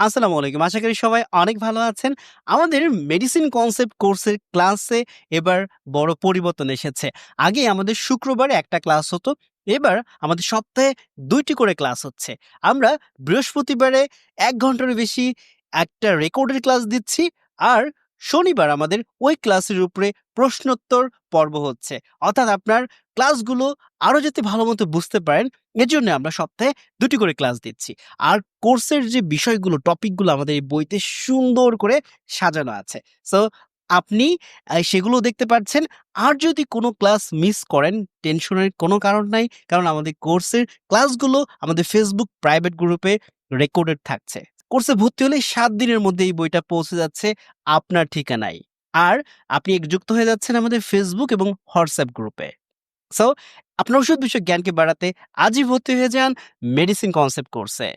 আসসালামু আলাইকুম। আশা করি সবাই অনেক ভালো আছেন। আমাদের মেডিসিন কনসেপ্ট কোর্সের ক্লাসে এবার বড় পরিবর্তন এসেছে। আগে আমাদের শুক্রবারে একটা ক্লাস হতো। এবার আমাদের সপ্তাহে দুইটি করে ক্লাস হচ্ছে। আমরা বৃহস্পতিবারে এক ঘণ্টার বেশি একটা রেকর্ডের ক্লাস দিচ্ছি। আর শনিবার আমাদের ওই ক্লাসের উপরে প্রশ্নোত্তর পর্ব হচ্ছে। অর্থাৎ আপনার ক্লাসগুলো আরও যাতে ভালো মতো বুঝতে পারেন, এজন্য আমরা সপ্তাহে দুটি করে ক্লাস দিচ্ছি। আর কোর্সের যে বিষয়গুলো, টপিকগুলো আমাদের এই বইতে সুন্দর করে সাজানো আছে। সো আপনি সেগুলো দেখতে পাচ্ছেন। আর যদি কোনো ক্লাস মিস করেন, টেনশনের কোনো কারণ নাই। কারণ আমাদের কোর্সের ক্লাসগুলো আমাদের ফেসবুক প্রাইভেট গ্রুপে রেকর্ডেড থাকছে। কোর্সে ভর্তি হলে সাত দিনের মধ্যে এই বইটা পৌঁছে যাচ্ছে আপনার ঠিকানায়। আর আপনি যুক্ত হয়ে যাচ্ছেন আমাদের ফেসবুক এবং হোয়াটসঅ্যাপ গ্রুপে। সো আপনার ওষুধ বিষয়ক জ্ঞানকে বাড়াতে আজই ভর্তি হয়ে যান মেডিসিন কনসেপ্ট কোর্সে।